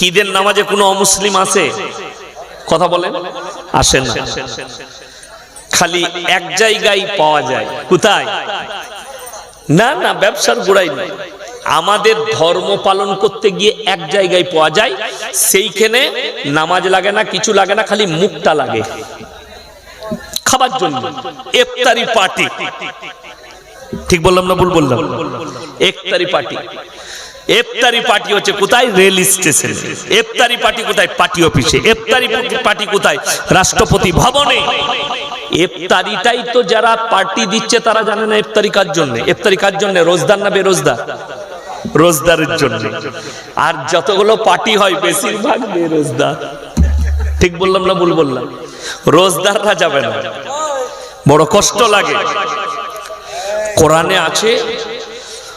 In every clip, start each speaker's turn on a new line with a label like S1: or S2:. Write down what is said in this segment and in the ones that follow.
S1: ঈদের নামাজে কোনো অমুসলিম আছে? কথা বলেন। আসেন না। খালি এক জায়গায় পাওয়া যায়। কোথায়? না না, ব্যবসার গোড়াই নেই। আমাদের ধর্ম পালন করতে গিয়ে এক জায়গায় পাওয়া যায়, সেইখানে নামাজ লাগে না, কিছু লাগে না, খালি মুখটা লাগে। খাবার জন্য। ইফতারি পার্টি। ঠিক বললাম না ভুল বললাম? ইফতারি পার্টি। ইফতারি পার্টি হচ্ছে কোথায়? রেল স্টেশনে। এফতারি পার্টি কোথায়? পার্টি অফিসে। এফতারি পার্টি কোথায়? রাষ্ট্রপতি ভবনে। এফতারিটাই তো যারা পার্টি দিচ্ছে, তারা জানে না ইফতারি কার জন্য। ইফতারি কার জন্য? রোজদার না বেরোজদার? রোজদারের জন্য। আর যতগুলো পার্টি হয়, বেশিরভাগ বেরোজদার। ঠিক বললাম না ভুল বললাম? রোজদাররা যাবে না। বড় কষ্ট লাগে। কোরআনে আছে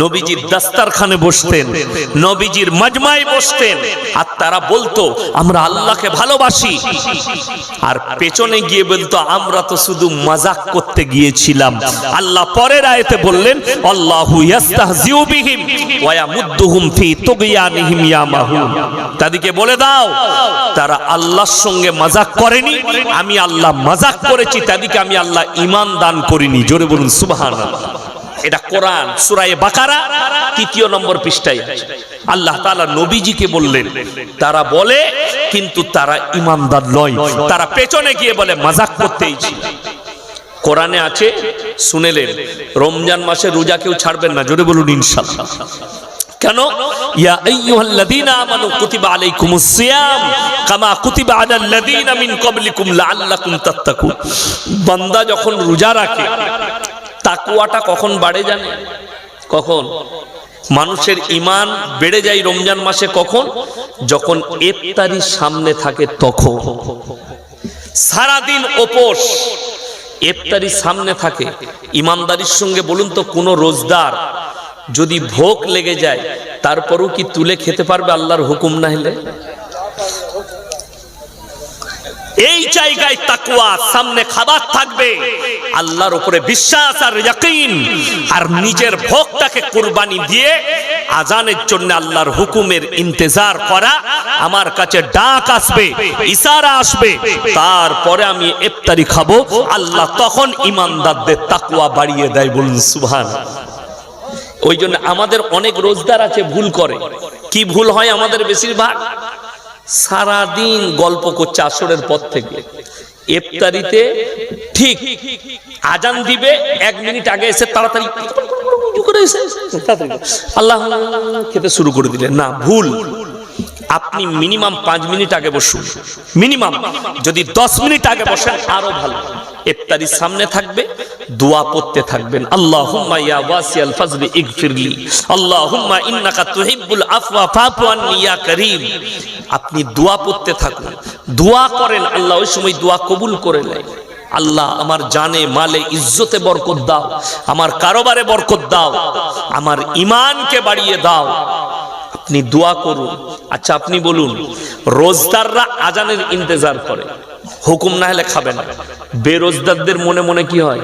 S1: নবীজির দাস্তারখানে বসতেন, নবীজির মাজমায় বসতেন, আর তারা বলতো, আমরা আল্লাহকে ভালোবাসি। আর পেছনে গিয়ে বলতো, আমরা তো শুধু মজাক করতে গিয়েছিলাম। আল্লাহ পরের আয়াতে বললেন, আল্লাহু ইয়াস্তাহজিউ বিহিম ওয়া ইয়ামুদ্দুহুম ফি তুগয়ানিহিম ইয়ামাহুন তাদেরকে বলে দাও, তারা আল্লাহর সঙ্গে মজাক করেনি, আমি আল্লাহ মজাক করেছি, তাদেরকে আমি আল্লাহ ঈমান দান করিনি। জোরে বলুন, সুবহানাল্লাহ। এটা কোরআন সুরায়ে বাকারা, তৃতীয় নম্বর পৃষ্ঠায় আল্লাহ তালা নবীজিকে বললেন, তারা বলে, কিন্তু তারা ইমানদার নয়। তারা পেছনে গিয়ে বলে, মাজাক করতেই কোরআনে আছে, শুনেলেন, রমজান মাসে রোজা কেউ ছাড়বেন না। জোরে বলুন, ইনশাআল্লাহ। কেন? ইয়া আইয়ুহাল্লাযীনা আমানু কুতিবা আলাইকুমুস সিয়াম কামা কুতিবা আলাল্লাযীনা মিন ক্বাবলিকুম লাআল্লাকুম তাত্তাকুন। বান্দা যখন রোজা রাখে তাকুয়াটা কখন বাড়ে জানে? কখন? মানুষের ইমান বেড়ে যায় রমজান মাসে কখন? যখন ইফতারির সামনে থাকে তখন। সারাদিন উপোস ইফতারির সামনে থাকে। ইমানদারির সঙ্গে বলুন তো, কোন রোজদার যদি ভোগ লেগে যায়, তারপরও কি তুলে খেতে পারবে আল্লাহর হুকুম না হলে? এই জায়গায় তাকুয়া সামনে খাবার থাকবে। আল্লাহর উপরে বিশ্বাস আর ইয়াকিন। আর নিজের ভোগটাকে কুরবানি দিয়ে আজানের জন্য আল্লাহর হুকুমের ইন্তজার করা আমার কাছে ডাক আসবে, ইশারা আসবে। তারপরে আমি ইফতারি খাব। আল্লাহ তখন ইমানদারদের তাকুয়া বাড়িয়ে দেয় বলুন সুবহান ওই জন্য আমাদের অনেক রোজদার আছে, ভুল করে। কি ভুল হয় আমাদের বেশিরভাগ? সারাদিন গল্প করছে আসরের পর থেকে। ইফতারিতে ঠিক আজান দিবে, এক মিনিট আগে এসে তাড়াতাড়ি আল্লাহ খেতে শুরু করে দিলেন। না, ভুল। আপনি মিনিমাম পাঁচ মিনিট আগে বসুন। মিনিমাম যদি দশ মিনিট আগে বসেন, আরও ভালো। ইফতারির সামনে থাকবে, দোয়া পড়তে থাকবেন। আল্লাহুম্মা ইয়া ওয়াসিয়াল ফাজলি ইগফিরলি। আল্লাহুম্মা ইন্নাকা তুহিব্বুল আফওয়া ফাফু আন্নি ইয়া করিম। আপনি দোয়া পড়তে থাকুন। দোয়া করেন, আল্লাহ ওই সময় দোয়া কবুল করে নেয়। আল্লাহ আমার জানে, মালে, ইজ্জতে বরকত দাও। আমার কারোবারে বরকত দাও। আমার ইমানকে বাড়িয়ে দাও। আপনি দোয়া করুন। আচ্ছা আপনি বলুন, রোজদাররা আজানের ইন্তজার করে। হুকুম না হলে খাবে না। বেরোজদারদের মনে মনে কি হয়?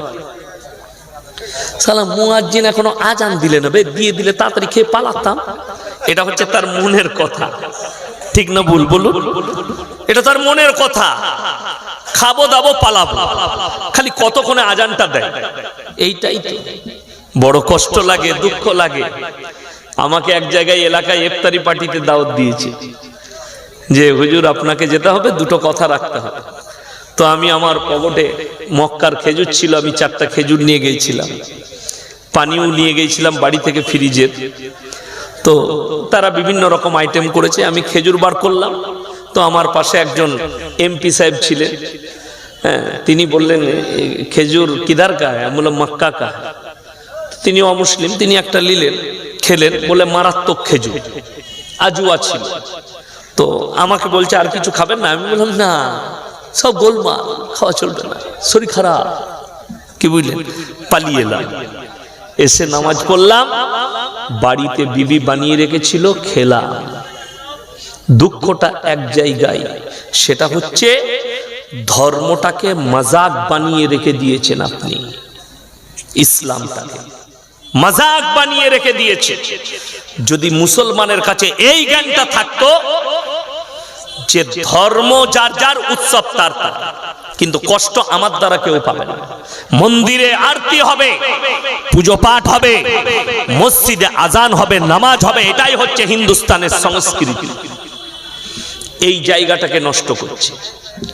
S1: সালাম, মুয়াজ্জিন এখনও আজান দিলে না বে, দিয়ে দিলে তাড়াতাড়ি খেয়ে পালাতাম। এটা হচ্ছে তার মনের কথা। ঠিক না ভুল বলুন? এটা তার মনের কথা। খাব, দাবো, পালাবো। খালি কতক্ষণে আজানটা দেয়? এইটাই তো। বড় কষ্ট লাগে, দুঃখ লাগে। আমাকে এক জায়গায় এলাকায় ইফতারি পার্টিতে দাওয়াত দিয়েছে। যে, হুজুর, আপনাকে যেতে হবে, দুটো কথা রাখতে হবে। তো আমি আমার পকেটে মক্কার খেজুর ছিল, আমি চারটা খেজুর নিয়ে গিয়েছিলাম পানিও নিয়ে গিয়েছিলাম বাড়ি থেকে ফ্রিজের। তো তারা বিভিন্ন রকম আইটেম করেছে, আমি খেজুর বার করলাম। তো আমার পাশে একজন এমপি সাহেব ছিলেন। হ্যাঁ তিনি বললেন খেজুর কিদার কা হ্যাঁ?" আমি বললাম, মক্কা কা। তিনি অমুসলিম, তিনি একটা নিলেন, খেলেন বলে মারাত্মক খেজুর, আজুয়া ছিল। তো আমাকে বলছে, আর কিছু খাবেন না? আমি বললাম, না। সব গোলমাল, খাওয়া চলবে না, শরীর খারাপ। কি বুঝলেন? পালিয়ে এলাম। এসে নামাজ পড়লাম, বাড়িতে বিবি বানিয়ে রেখেছিল খেলা। দুঃখটা এক জায়গায়, সেটা হচ্ছে ধর্মটাকে মজাক বানিয়ে রেখে দিয়েছেন আপনি। ইসলামটাকে মজাক বানিয়ে রেখে দিয়েছে। যদি মুসলমানের কাছে এই জ্ঞানটা থাকতো যে ধর্ম যার যার উৎসব তার তার। কিন্তু কষ্ট আমার দ্বারা কেউ পাবে না। মন্দিরে আরতি হবে? পুজো পাঠ হবে, মসজিদে আজান হবে, নামাজ হবে, এটাই হচ্ছে হিন্দুস্তানের সংস্কৃতি। এই জায়গাটাকে নষ্ট করছে।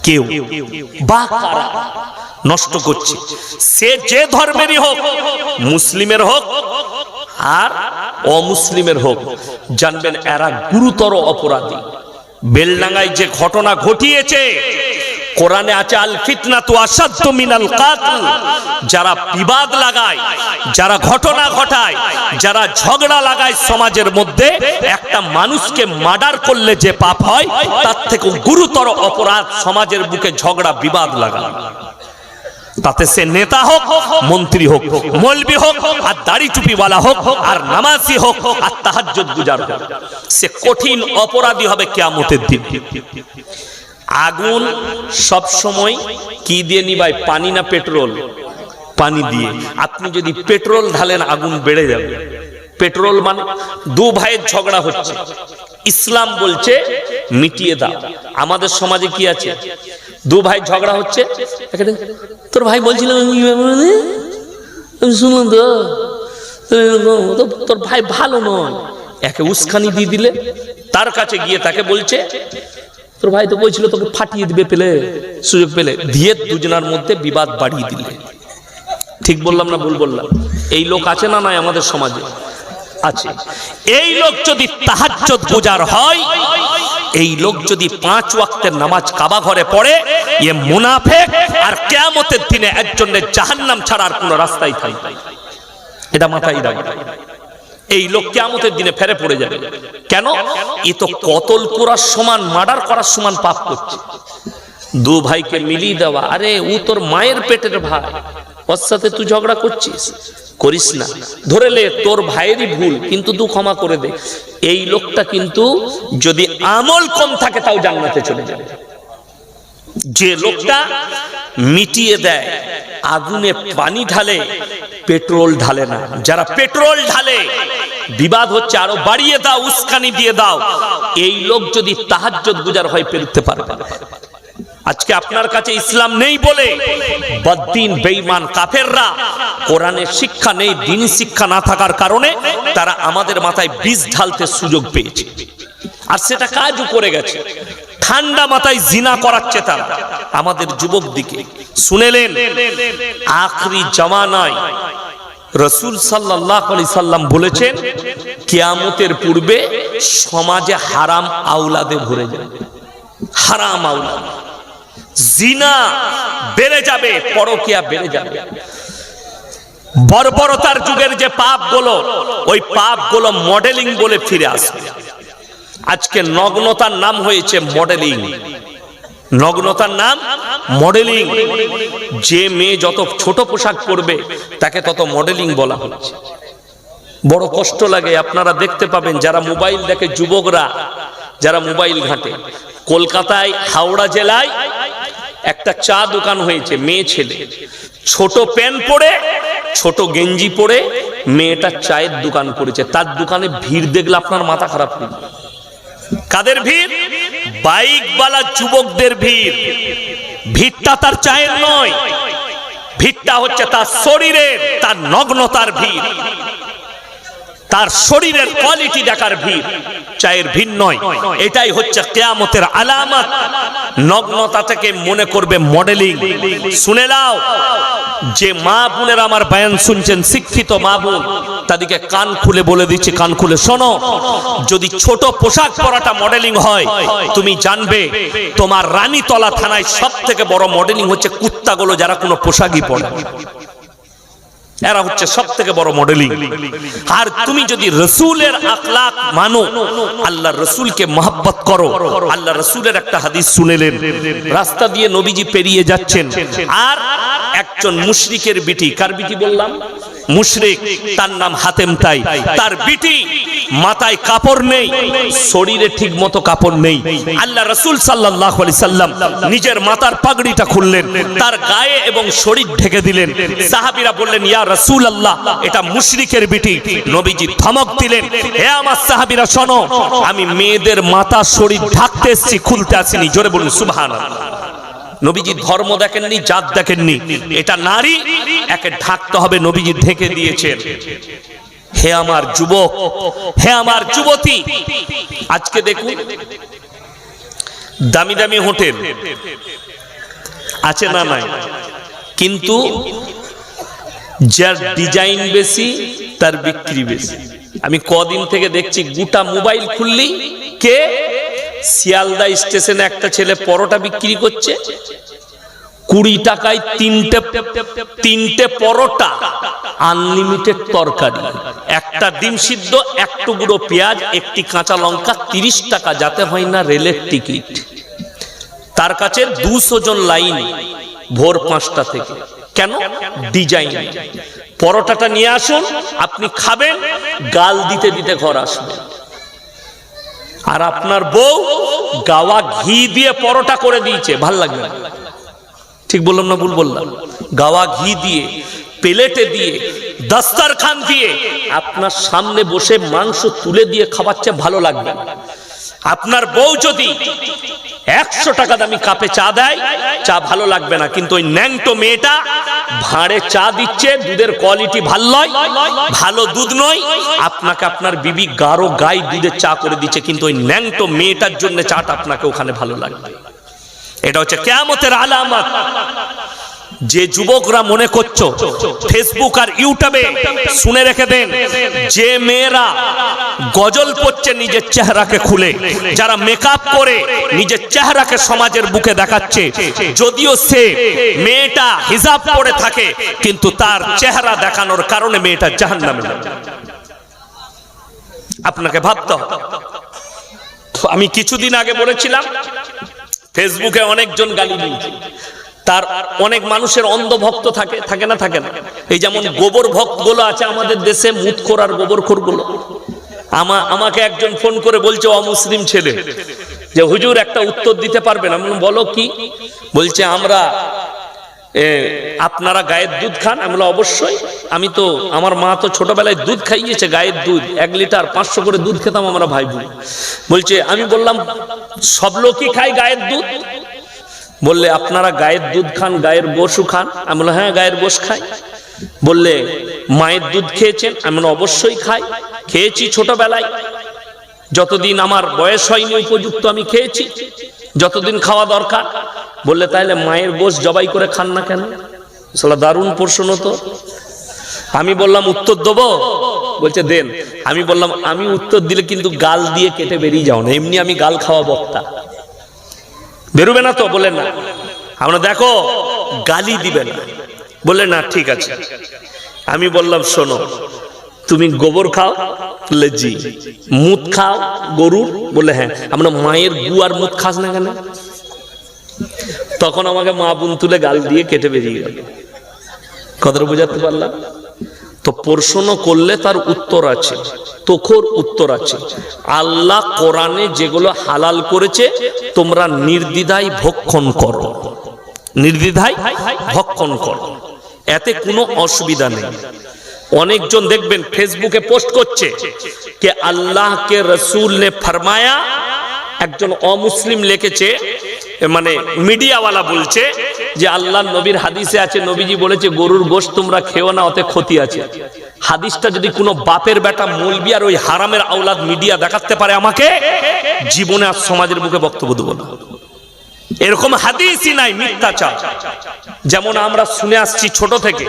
S1: কেউ বা কারা নষ্ট করছে? সে যে ধর্মেরই হোক, মুসলিমের হোক আর অমুসলিমের হোক, জানবেন এরা গুরুতর অপরাধী। বেলডাঙ্গায় যে ঘটনা ঘটিয়েছে, কোরআনে আছে আল ফিতনা তো আসাধ্য মিনাল কাতল। যারা বিবাদ লাগায়, যারা ঘটনা ঘটায়, যারা ঝগড়া লাগায় সমাজের মধ্যে, একটা মানুষকে মার্ডার করলে যে পাপ হয়, তার থেকে গুরুতর অপরাধ সমাজের বুকে ঝগড়া, বিবাদ লাগায় তাতে সে নেতা হোক, মন্ত্রী হোক, মলবি হোক, আর দাড়ি টুপিওয়ালা হোক, আর নামাজি হোক, আর তাহাজ্জুদ গুজার হোক। সে কঠিন অপরাধী হবে কিয়ামতের দিন। আগুন সব সময় কি দিয়ে নিবায়? পানি না পেট্রোল? পানি দিয়ে। আপনি যদি পেট্রোল ঢালেন, আগুন বেড়ে যাবে। পেট্রোল মানে দু ভাইয়ের ঝগড়া হচ্ছে। ইসলাম বলছে, মিটিয়ে দাও। আমাদের সমাজে কি আছে? দু ভাই ঝগড়া হচ্ছে। তোর ভাই বলছিল শুনুন তো তোর ভাই ভালো নয়। একে উস্কানি দিয়ে দিলে, তার কাছে গিয়ে তাকে বলছে, তোর ভাই তো বলছিল তোকে ফাটিয়ে দিবে পেলে, সুযোগ পেলে। দিয়ে দুজনার মধ্যে বিবাদ বাড়িয়ে দিলে। ঠিক বললাম না ভুল বললাম? এই লোক আছে না নাই আমাদের সমাজে? আছে। এই লোক যদি গুজার হয় এই লোক যদি পাঁচ ওয়াক্তের নামাজ কাবা ঘরে পড়ে, এ মুনাফেক, আর কিয়ামতের দিনে একজনের জাহান্নাম ছাড়া আর কোনো রাস্তাই থাকবে এটা মাথায় রাখবে এই লোক কিয়ামতের দিনে ফেরে পড়ে যাবে। কেন? এ তো কতল করার সমান, মার্ডার করার সমান পাপ করছে। দু ভাইকে মিলিয়ে দেওয়া, আরে ও তোর মায়ের পেটের ভাই, ওর সাথে তুই ঝগড়া করছিস? করিস না। ধরে লে, তোর ভাইয়েরই ভুল, কিন্তু তুই ক্ষমা করে দে। এই লোকটা কিন্তু যদি আমল কম থাকে, তাও জান্নাতে চলে যাবে। যে লোকটা মিটিয়ে দেয়, আগুনে পানি ঢালে, পেট্রোল ঢালে না। যারা পেট্রোল ঢালে, বিবাদ হচ্ছে, আরও বাড়িয়ে দাও, উস্কানি দিয়ে দাও। এই লোক যদি তাহাজ্জুদ গুজার হয়, পেরুতে পারবে। আজকে আপনার কাছে ইসলাম নেই বলে বদ্দিন, বেঈমান, কাফেররা কোরআনের শিক্ষা নেই, দিন শিক্ষা না থাকার কারণে তারা আমাদের মাথায় বীজ ঢালতে সুযোগ পেয়েছে। আর সেটা কাজও করে গেছে। ঠান্ডা মাথায় জিনা করাচ্ছে তারা। আমাদের যুবক দিকে শুনেলেন, আখরি জামানায় রসুল সাল্লাহ আলি সাল্লাম বলেছেন, কেয়ামতের পূর্বে সমাজে হারাম আউলাদে ভরে যাবে। হারাম আউলাদ জিনা বেড়ে যাবে, পরকিয়া বেড়ে যাবে। বর্বরতার যুগের যে পাপগুলো, ওই পাপগুলো মডেলিং বলে ফিরে আসবে। আজকে নগ্নতার নাম হয়েছে মডেলিং। নগ্নতার নাম মডেলিং। যে মেয়ে যত ছোট পোশাক পরবে, তাকে তত মডেলিং বলা হচ্ছে। বড় কষ্ট লাগে, আপনারা দেখতে পাবেন, যারা মোবাইল দেখে যুবকরা, যারা মোবাইল ঘাটে, কলকাতায়, হাওড়া জেলায় একটা চা দোকান হয়েছে, মেয়ে ছেলে। ছোট প্যান্ট পরে, ছোট গেঞ্জি পরে মেয়েটা চায়ের দোকান করেছে। তার দোকানে ভিড় দেখলে আপনার মাথা খারাপ হয়ে কাদের ভিড়? বাইকওয়ালা যুবকদের ভিড়। ভিড়টা তার চায়ের নয়, ভিড়টা হচ্ছে তার শরীরের, তার নগ্নতার ভিড়। তার শরীরের কোয়ালিটি দেখার ভিড়। চায়ের ভিড় নয়। এটাই হচ্ছে কেয়ামতের আলামত। নগ্নতা থেকে মনে করবে মডেলিং শুনে নাও, যে মা বোনের আমার বয়ান শুনছেন, শিক্ষিত মা বোন, তাদেরকে কান খুলে বলে দিচ্ছি, কান খুলে শোনো। যদি ছোট পোশাক পরাটা মডেলিং হয়, তুমি জানবে তোমার রানীতলা থানায় সব থেকে বড় মডেলিং হচ্ছে কুত্তাগুলো যারা কোনো পোশাকই পরে। এরা হচ্ছে সব থেকে বড় মডেলিং আর তুমি যদি রসুলের আখলাক মানো আল্লাহ রসুলকে মহাব্বত করো আল্লাহ রসুলের একটা হাদিস শুনেলেন। রাস্তা দিয়ে নবীজি পেরিয়ে যাচ্ছেন। আর একজন মুশরিকের বিটি, কার বিটি বললাম? মুশরিক, তার নাম হাতেম তাই। তার বিটি মাথায় কাপড় নেই, শরীরে ঠিক মতো কাপড় নেই। আল্লাহ রসুল সাল্লাহ সাল্লাম নিজের মাথার পাগড়িটা খুললেন, তার গায়ে এবং শরীর ঢেকে দিলেন। সাহাবিরা বললেন, ইয়া রসুল আল্লাহ এটা মুশরিকের বিটি। নবীজি ধমক দিলেন, হে আমার সাহাবিরা, শোনো, আমি মেয়েদের মাথা শরীর ঢাকতে এসছি, খুলতে আসিনি। জোরে বলুন সুবহান নবীজি ধর্ম দেখেননি, জাত দেখেননি। এটা নারী, একে ঢাকতে হবে, নবীজি ঢেকে দিয়েছেন। হে আমার যুবক, হে আমার যুবতী, আজকে দেখুন, দামি দামি হোটেল। আছে না নাই? কিন্তু যার ডিজাইন বেশি, তার বিক্রি বেশি। আমি কদিন থেকে দেখছি, গোটা মোবাইল খুললি কে? শিয়ালদা স্টেশনে একটা ছেলে পরোটা বিক্রি করছে। কুড়ি টাকায় তিনটে তিনটে পরোটা আনলিমিটেড তরকারি। একটা ডিম সিদ্ধ এক টুকরো পেঁয়াজ, একটি কাঁচা লঙ্কা, তিরিশ টাকা, যাতে হয় না রেলের টিকিট। তার কাছে দুশো জন লাইন ভোর পাঁচটা থেকে। কেন? ডিজাইন। পরোটাটা নিয়ে আসুন, আপনি খাবেন, গাল দিতে দিতে ঘর আসবেন আর আপনার বউ গাওয়া ঘি দিয়ে পরোটা করে দিয়েছে। ভালো লাগবে ঠিক বললাম না ভুল বললাম? গাওয়া ঘি দিয়ে, পেলেটে দিয়ে, দাস্তারখান দিয়ে আপনার সামনে বসে মাংস তুলে দিয়ে খাওয়াচ্ছে, ভালো লাগবে না। আপনার বউ যদি একশো টাকা দামি কাপে চা দেয়, চা ভালো লাগবে না। কিন্তু ওই ন্যাংটো মেয়েটা ভাঁড়ে চা দিচ্ছে, দুধের কোয়ালিটি ভালো নয়, ভালো দুধ নয়, আপনাকে আপনার বিবি গাঢ় গাই দুধের চা করে দিচ্ছে, কিন্তু ওই ন্যাংটো মেয়েটার জন্য চাটা আপনাকে ওখানে ভালো লাগবে। এটা হচ্ছে কেয়ামতের আলামত। যে যুবকরা মনে করছ ফেসবুক আর ইউটিউবে শুনে রেখে দেন, যে মেয়েরা গজল পড়ছে নিজের চেহারাকে খুলে, যারা মেকআপ করে নিজের চেহারাকে সমাজের বুকে দেখাচ্ছে, যদিও সে মেয়েটা হিজাব পরে থাকে, কিন্তু তার চেহারা দেখানোর কারণে মেয়েটা জাহান্নামে যাবে। আপনাকে ভাবতে হবে আমি কিছুদিন আগে বলেছিলাম ফেসবুকে অনেকজন গালি দিয়েছে তার অনেক মানুষের অন্ধ ভক্ত থাকে থাকে না থাকে না। এই যেমন গোবর ভক্তগুলো আছে আমাদের দেশে, মুতখোর আরগুলো আমা, আমাকে একজন ফোন করে বলছে অমুসলিম ছেলে। যে, হুজুর, একটা উত্তর দিতে পারবেন? আমি বলো কি? বলছে, আমরা আপনারা গায়ের দুধ খান? আমি অবশ্যই। আমি তো, আমার মা তো ছোটবেলায় দুধ খাইয়েছে, গায়ের দুধ। এক লিটার পাঁচশো করে দুধ খেতাম আমরা ভাই বলছে, আমি বললাম, সব লোকই খায় গায়ের দুধ? বললে, আপনারা গায়ের দুধ খান, গায়ের গোশু খান? আমি বললাম হ্যাঁ গায়ের গোশ খাই। বললে, মায়ের দুধ খেয়েছেন? আমি অবশ্যই খাই, খেয়েছি ছোটবেলায়। যতদিন আমার বয়স হয়নি উপযুক্ত আমি খেয়েছি, যতদিন খাওয়া দরকার। বললে তাহলে মায়ের গোশ জবাই করে খান না কেন? সেটা দারুণ প্রশ্ন তো। আমি বললাম, উত্তর দেবো? বলছে, দেন। আমি বললাম, আমি উত্তর দিলে কিন্তু গাল দিয়ে কেটে বেরিয়ে যাও না, এমনি আমি গাল খাওয়া বক্তা। বেরোবে না তো? বলে না। আমরা দেখো, গালি দিবে না। বলে না, ঠিক আছে। আমি বললাম, শোনো, তুমি গোবর খাও বললে জি মুত খাও গরুর বলে হ্যাঁ। আমরা মায়ের গু আর খাস না কেন? তখন আমাকে মা বোন তুলে গাল দিয়ে কেটে বেরিয়ে গেল। কথাটা বোঝাতে পারলাম? তো প্রশ্ন করলে তার উত্তর আছে, তোখর উত্তর আছে। আল্লাহ কোরআনে যেগুলো হালাল করেছে, তোমরা নির্দ্বিধায় ভক্ষণ করো। নির্দ্বিধায় ভক্ষণ করো। এতে কোনো অসুবিধা নেই। অনেকজন দেখবেন ফেসবুকে পোস্ট করছে কে আল্লাহ কে রসুল নে ফরমায়া, একজন অমুসলিম লিখেছে মানে মিডিয়াওয়ালা বলছে যে আল্লাহ নবীর হাদিসে আছে, নবীজি বলেছে, গরুর গোশ তোমরা খেও না অতে ক্ষতি আছে। হাদিসটা যদি কোনো বাপের বেটা মলবি আর ওই হারামের আওলাদ মিডিয়া দেখাতে পারে আমাকে, জীবনে আর সমাজের মুখে বক্তব্য দেবো না। এরকম হাদিসই নাই, মিথ্যাচার। যেমন আমরা শুনে আসছি ছোট থেকে।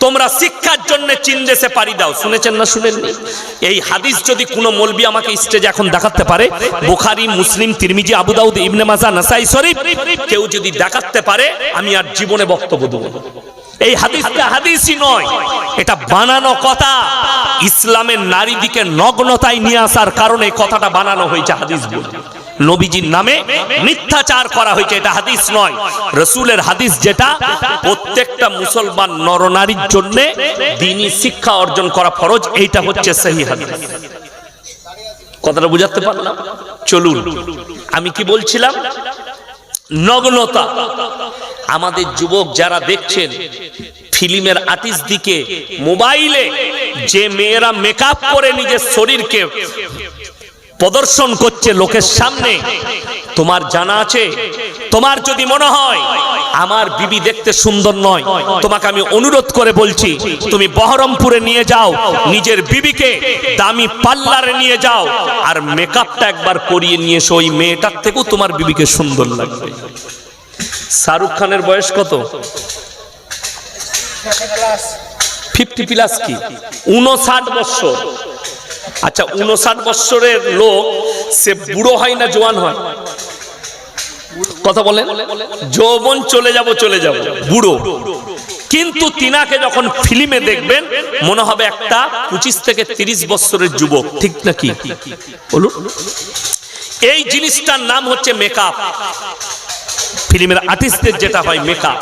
S1: তোমরা শিক্ষার জন্য চীন দেশে পাড়ি দাও। শুনেছেন না শুনেননি? এই হাদিস যদি কোনো মলবি আমাকে স্টেজে এখন দেখাতে পারে, বুখারি, মুসলিম, তিরমিজি, আবু দাউদ, ইবনে মাজা, নাসাই শরীফ, কেউ যদি দেখাতে পারে, আমি আর জীবনে বক্তব্য দেবো। এই হাদিসটা হাদিসই নয়। এটা বানানো কথা। ইসলামের নারী দিকে নগ্নতায় নিয়ে আসার কারণে কথাটা বানানো হয়েছে হাদিস বলে। নবীজির নামে মিথ্যাচার করা হয়েছে, এটা হাদিস নয়। রসুলের হাদিস যেটা, প্রত্যেকটা মুসলমান নরনারীর জন্য দিনী শিক্ষা অর্জন করা ফরজ, এইটা হচ্ছে সেই হাদিস। কথাটা বুঝাতে পারলাম? চলুন, আমি কি বলছিলাম? নগ্নতা। আমাদের যুবক যারা দেখছেন, ফিল্মের আর্টিস্ট দিকে মোবাইলে যে মেয়েরা মেকআপ করে নিজের শরীরকে প্রদর্শন করছে লোকের সামনে। তোমার জানা আছে? তোমার যদি মনে হয়, আমার বিবি দেখতে সুন্দর নয়, তোমাকে আমি অনুরোধ করে বলছি, তুমি বহরমপুরে নিয়ে যাও, নিজের বিবিকে দামি পার্লারে নিয়ে যাও, আর মেকআপটা একবার করিয়ে নিয়ে এসো, ওই মেয়েটার থেকেও তোমার বিবিকে সুন্দর লাগবে। শাহরুখ খানের বয়স কত? ফিফটি প্লাস কি? উনষাট বছর। আচ্ছা উনষাট বৎসরের লোক, সে বুড়ো হয় না জোয়ান হয়? কথা বলেন। যৌবন চলে যাব চলে যাব, বুড়ো। কিন্তু তিনাকে যখন ফিল্মে দেখবেন, মনে হবে একটা পঁচিশ থেকে তিরিশ বছরের যুবক, ঠিক নাকি বলুন। এই জিনিসটার নাম হচ্ছে মেকআপ ফিল্মের আর্টিস্টদের যেটা হয় মেকআপ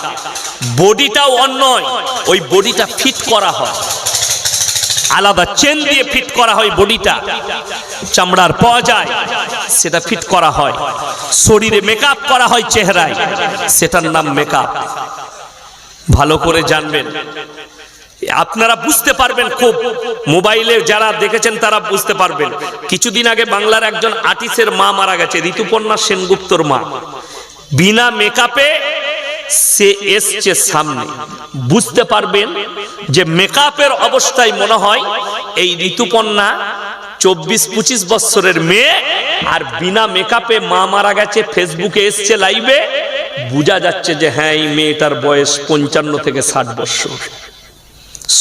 S1: বডিটাও অন্যয়, ওই বডিটা ফিট করা হয়। আলাদা চেন দিয়ে ফিট করা হয় বডিটা চামড়ার পাওয়া যায় সেটা ফিট করা হয়। শরীরে মেকআপ করা হয় চেহারায়, সেটার নাম মেকআপ ভালো করে জানবেন। আপনারা বুঝতে পারবেন খুব। মোবাইলে যারা দেখেছেন, তারা বুঝতে পারবেন। কিছুদিন আগে বাংলার একজন আর্টিস্টের মা মারা গেছে, ঋতুপর্ণা সেনগুপ্তর মা। বিনা মেকআপে সে এসছে সামনে। বুঝতে পারবেন যে মেকআপের অবস্থায় মনে হয় এই ঋতুপর্ণা চব্বিশ পঁচিশ বছরের মেয়ে আর বিনা মেকআপে মা মারা গেছে, ফেসবুকে এসছে লাইভে। বোঝা যাচ্ছে যে হ্যাঁ এই মেয়েটার বয়স পঞ্চান্ন থেকে ষাট বছর।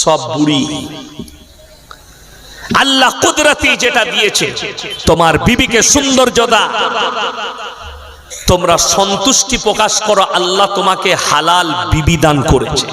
S1: সব বুড়ি। আল্লাহ কুদরতি যেটা দিয়েছে, তোমার বিবিকে সৌন্দর্যদা তোমরা সন্তুষ্টি প্রকাশ করো আল্লাহ তোমাকে হালাল বিবি দান করেছে।